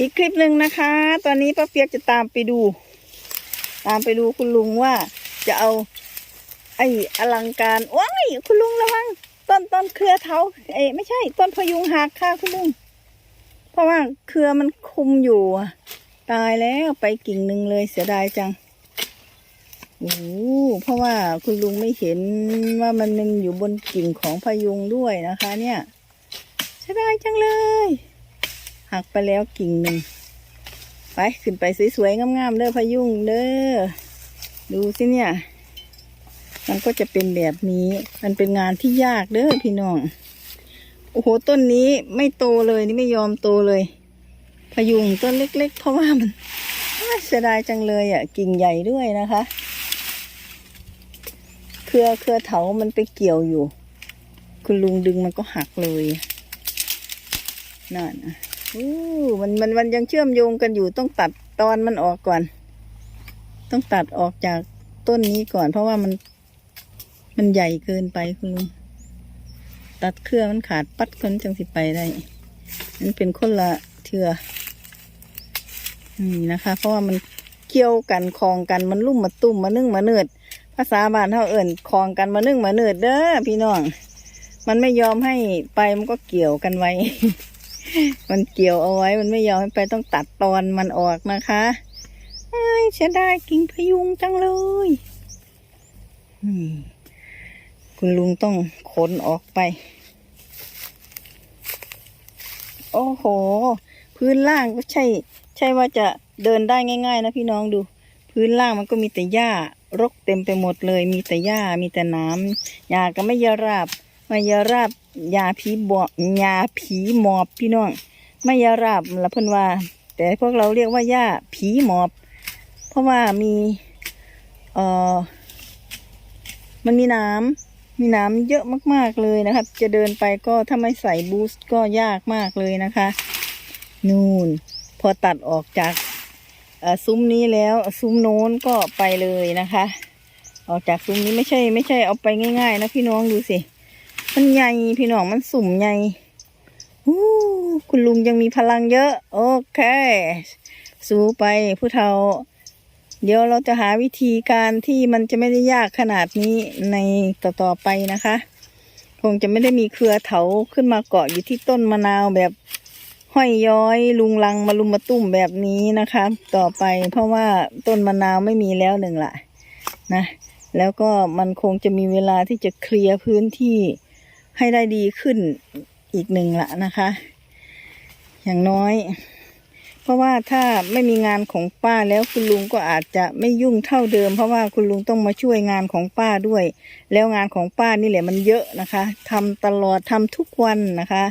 อีกคลิปหนึ่งนะคะ ตอนนี้ป้าเปียกจะตามไปดู ตามไปดูคุณลุงว่าจะเอา ไอ้อลังการว้ายคุณลุงระวังต้นต้นเครือเถาเอ้ไม่ใช่ ต้นพยุงหักค่ะคุณลุง เพราะว่าเครือมันคุมอยู่ตายแล้วไปกิ่งหนึ่งเลยเสียดายจังโอ้โหเพราะว่าคุณลุงไม่เห็นว่ามันมันอยู่บนกิ่งของพยุงด้วยนะคะ เนี่ยเสียดายจังเลย หักไปแล้วกิ่งหนึ่งไปขึ้นไปสวยๆงามๆเด้อพยุงเด้อดูสิเนี่ย มันก็จะเป็นแบบนี้ มันเป็นงานที่ยากเด้อพี่น้องโอ้โหต้นนี้ไม่โตเลยนี่ไม่ยอมโตเลย พยุงต้นเล็ก ๆ เพราะว่ามันอ้ายเสียดายจังเลยอะ กิ่งใหญ่ด้วยนะคะ เครือเครือเถามันไปเกี่ยวอยู่ คุณลุงดึงมันก็หักเลยนั่นนะ อู้มันมันมันยังเชื่อมโยงกันอยู่ต้องตัดตอนมันออกก่อน ต้องตัดออกจากต้นนี้ก่อน เพราะว่ามัน มันใหญ่เกินไปคุณลุงตัดเครือมันขาดปัดคนจังสิไปได้มันเป็นคนละเทือนี่นะคะ เพราะว่ามันเกี่ยวกันคลองกันมันลุ่มมาตุ่มมานึ่งมาเนืดภาษาบ้านเท่าเอิ่นคลองกันมานึ่งมาเนืดเด้อพี่น้อง มันไม่ยอมให้ไปมันก็เกี่ยวกันไว้ มันเกี่ยวเอาไว้มันไม่ยอมให้ไปต้องตัดตอนมันออกนะคะไอ้ายเสียดายกิ่งพยุงจังเลยคุณลุงต้องขนออกไป โอ้โห พื้นล่างก็ใช่ ใช่ว่าจะเดินได้ง่าย ๆ นะพี่น้องดู พื้นล่างมันก็มีแต่หญ้ารกเต็มไปหมดเลย มีแต่หญ้ามีแต่น้ำหญ้าก็ไม่ยาราบ ไม่ยาราบยาผีบอยาผีหมอบพี่น้องไม่ยาราบละเพิ่นว่า แต่พวกเราเรียกว่าหญ้าผีหมอบ เพราะว่ามีเอ่อมันมีน้ำมีน้ำเยอะมากๆเลยนะครับ จะเดินไปก็ถ้าไม่ใส่บูสต์ก็ยากมากเลยนะคะ นู่นพอตัดออกจากซุ้มนี้แล้วซุ้มโน้นก็ไปเลยนะคะ ออกจากซุ้มนี้ไม่ใช่ ไม่ใช่เอาไปง่าย ๆ นะพี่น้องดูสิ มันใหญ่พี่น้องมันสุ่มใหญ่อู้คุณลุงยังมีพลังเยอะ โอเค สู้ไปผู้เฒ่า เดี๋ยวเราจะหาวิธีการที่มันจะไม่ได้ยากขนาดนี้ในต่อๆไปนะคะ คงจะไม่ได้มีเครือเถาขึ้นมาเกาะอยู่ที่ต้นมะนาวแบบห้อยย้อยลุงลังมาลุมมาตุ้มแบบนี้นะคะ ต่อไปเพราะว่าต้นมะนาวไม่มีแล้วหนึ่งละนะ แล้วก็มันคงจะมีเวลาที่จะเคลียร์พื้นที่ ให้ได้ดีขึ้นอีกหนึ่งละนะคะ อย่างน้อย เพราะว่าถ้าไม่มีงานของป้าแล้วคุณลุงก็อาจจะไม่ยุ่งเท่าเดิม เพราะว่าคุณลุงต้องมาช่วยงานของป้าด้วย แล้วงานของป้านี่แหละมันเยอะนะคะทำตลอดทำทุกวันนะคะ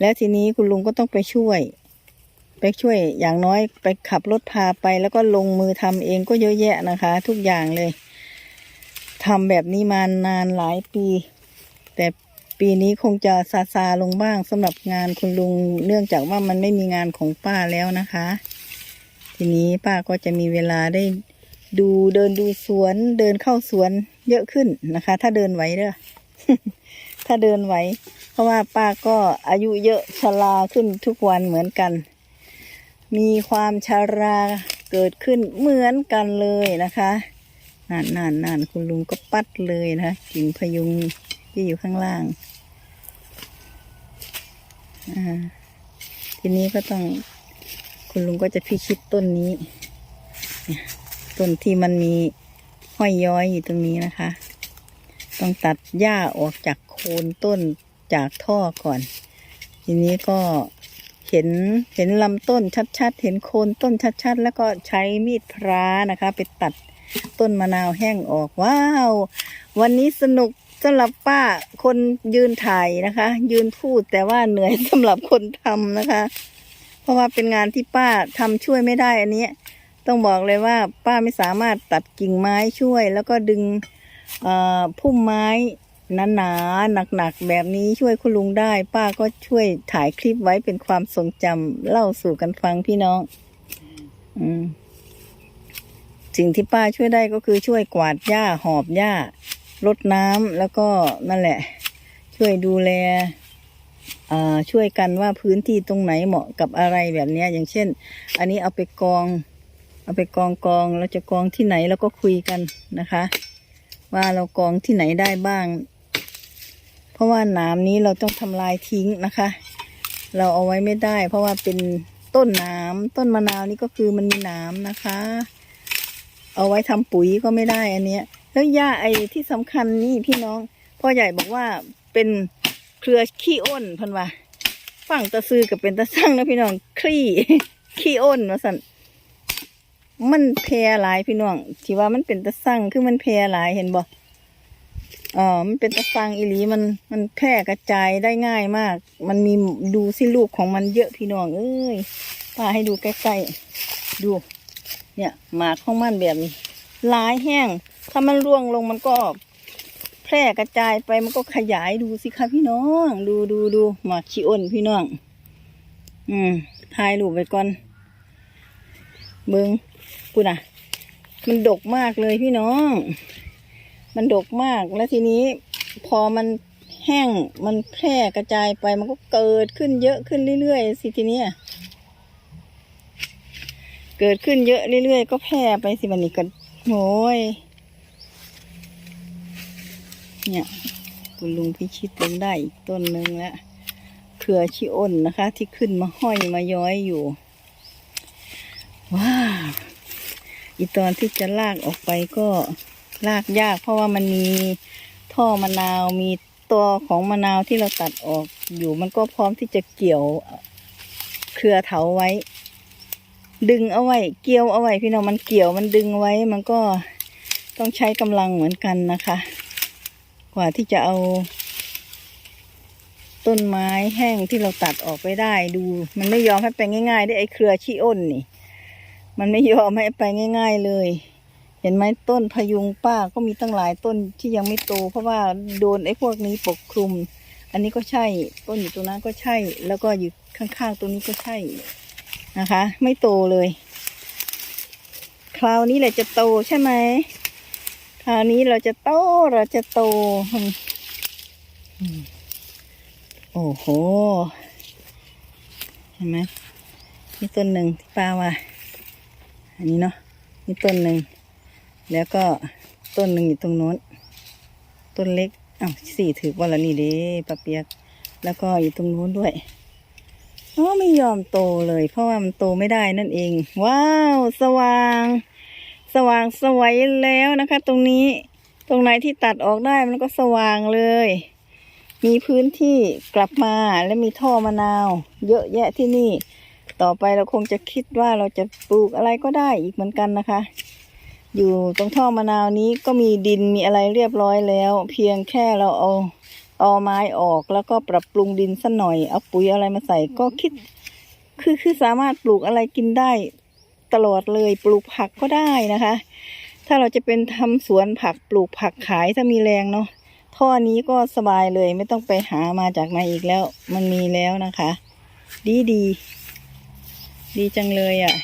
แล้วทีนี้คุณลุงก็ต้องไปช่วยไปช่วยอย่างน้อยไปขับรถพาไปแล้วก็ลงมือทำเองก็เยอะแยะนะคะ ทุกอย่างเลยทำแบบนี้มานานหลายปี แต่ ปีนี้คงจะซาซาลงบ้างสำหรับงานคุณลุงเนื่องจากว่ามันไม่มีงานของป้าแล้วนะคะ ทีนี้ป้าก็จะมีเวลาได้ดูเดินดูสวนเดินเข้าสวนเยอะขึ้นนะคะ ถ้าเดินไหวเด้อถ้าเดินไหวเพราะว่าป้าก็อายุเยอะชราขึ้นทุกวันเหมือนกัน มีความชาราเกิดขึ้นเหมือนกันเลยนะคะนั่นนานนานคุณลุงก็ปัดเลยนะกิ่งพยุงที่อยู่ข้างล่าง ทีนี้ก็ต้องคุณลุงก็จะพิชิตต้นนี้ ต้นที่มันมีห้อยย้อยอยู่ตรงนี้นะคะ ต้องตัดหญ้าออกจากโคนต้นจากท่อก่อน ทีนี้ก็เห็นเห็นลำต้นชัดๆ เห็นโคนต้นชัดๆ แล้วก็ใช้มีดพระนะคะ ไปตัดต้นมะนาวแห้งออกว้าว วันนี้สนุก สำหรับป้าคนยืนถ่ายนะคะ ยืนพูดแต่ว่าเหนื่อยสำหรับคนทำนะคะ เพราะว่าเป็นงานที่ป้าทำช่วยไม่ได้อันนี้ต้องบอกเลยว่าป้าไม่สามารถตัดกิ่งไม้ช่วย แล้วก็ดึงพุ่มไม้หนาๆหนักๆ แบบนี้ช่วยคุณลุงได้ ป้าก็ช่วยถ่ายคลิปไว้เป็นความทรงจำเล่าสู่กันฟังพี่น้อง อืมสิ่งที่ป้าช่วยได้ก็คือช่วยกวาดหญ้าหอบหญ้า รดน้ำแล้วก็นั่นแหละ ช่วยดูแลช่วยกันว่าพื้นที่ตรงไหนเหมาะกับอะไรแบบนี้อย่างเช่น อันนี้เอาไปกอง เอาไปกองกองเราจะกองที่ไหนแล้วก็คุยกันนะคะ ว่าเรากองที่ไหนได้บ้าง เพราะว่านามนี้เราต้องทำลายทิ้งนะคะ เราเอาไว้ไม่ได้ เพราะว่าเป็นต้นน้ำต้นมะนาวนี่ก็คือมันมีนามนะคะ เอาไว้ทำปุ๋ยก็ไม่ได้อันเนี้ย แล้วหญ้าไอ้ที่สำคัญนี่พี่น้อง พ่อใหญ่บอกว่าเป็นเครือขี้อ้นพันว่าฝั่งตะซือกับเป็นตะสั่งนะพี่น้องคลี่ขี้อ้นว่าสันมันแพร่หลายพี่น้องที่ว่ามันเป็นตะสั่งคือมันแพร่หลายเห็นบ่อ๋อมันเป็นตะสั่งอีหลีมันมันแพร่กระจายได้ง่ายมาก มันมีดูสิลูกของมันเยอะพี่น้องเอ้ยป้าให้ดูใกล้ๆดู เนี่ยหมากของมันแบบนี้หลายแห้ง ถ้ามันร่วงลงมันก็แพร่กระจายไปมันก็ขยายดูสิคะพี่น้อง ดูดูดูหมากขี้อ้นพี่น้อง อืมถ่ายรูปไปก่อนเบิงพูดนะมันดกมากเลยพี่น้อง มันดกมากแล้วทีนี้ พอมันแห้งมันแพร่กระจายไปมันก็เกิดขึ้นเยอะขึ้นเรื่อยๆสิทีนี้เกิดขึ้นเยอะเรื่อยๆก็แพร่ไปสิบันนี้กันโอ้ย เนี่ย คุณลุงพิชิตลงได้อีกต้นหนึ่งแล้วเครือชิอ้นนะคะ ที่ขึ้นมาห้อยมาย้อยอยู่ ว้าอีตอนที่จะลากออกไปก็ลากยาก เพราะว่ามันมีท่อมะนาวมีตัวของมะนาวที่เราตัดออกอยู่ มันก็พร้อมที่จะเกี่ยวเครือเถาไว้ ดึงเอาไว้ เกี่ยวเอาไว้พี่น้องมันเกี่ยวมันดึงไว้มันก็ต้องใช้กำลังเหมือนกันนะคะ กว่าที่จะเอา ต้นไม้แห้งที่เราตัดออกไปได้ดู มันไม่ยอมให้ไปง่ายๆได้ไอ้เครือชี้อ้นนี่ มันไม่ยอมให้ไปง่าย ๆเลย เห็นไหมต้นพยุงป้าก็มีตั้งหลายต้นที่ยังไม่โต เพราะว่าโดนไอ้พวกนี้ปกคลุม อันนี้ก็ใช่ ต้นอยู่ตรงนั้นก็ใช่ แล้วก็อยู่ข้างๆตรงนี้ก็ใช่นะคะ ไม่โตเลย คราวนี้แหละจะโตใช่ไหม คราวนี้เราจะโตเราจะโต โอ้โห เห็นไหมนี่ต้นหนึ่งที่ป้าว่า อันนี้เนาะนี่ต้นหนึ่ง แล้วก็ต้นหนึ่งอยู่ตรงโน้น ต้นเล็กอ้าวสี่ถือว่าละนี่เด้ปะเปียก แล้วก็อยู่ตรงโน้นด้วยอ๋อไม่ยอมโตเลย เพราะว่ามันโตไม่ได้นั่นเอง ว้าว สว่าง สว่างสวยแล้วนะคะ ตรงนี้ตรงไหนที่ตัดออกได้มันก็สว่างเลย มีพื้นที่กลับมาและมีท่อมะนาว เยอะแยะที่นี่ ต่อไปเราคงจะคิดว่าเราจะปลูกอะไรก็ได้อีกเหมือนกันนะคะ อยู่ตรงท่อมะนาวนี้ก็มีดินมีอะไรเรียบร้อยแล้ว เพียงแค่เราเอาตอไม้ออกแล้วก็ปรับปรุงดินสักหน่อยเอาปุ๋ยอะไรมาใส่ก็คิด คือคือสามารถปลูกอะไรกินได้ ตลอดเลยปลูกผักก็ได้นะคะ ถ้าเราจะเป็นทำสวนผักปลูกผักขายถ้ามีแรงเนาะท่อนี้ก็สบายเลยไม่ต้องไปหามาจากไหนอีกแล้ว มันมีแล้วนะคะ ดีดี ดีจังเลยอะ่ะ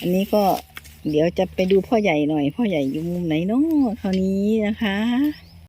อันนี้ก็เดี๋ยวจะไปดูพ่อใหญ่หน่อย พ่อใหญ่อยู่มุมไหนเนาะคราวนี้นะคะ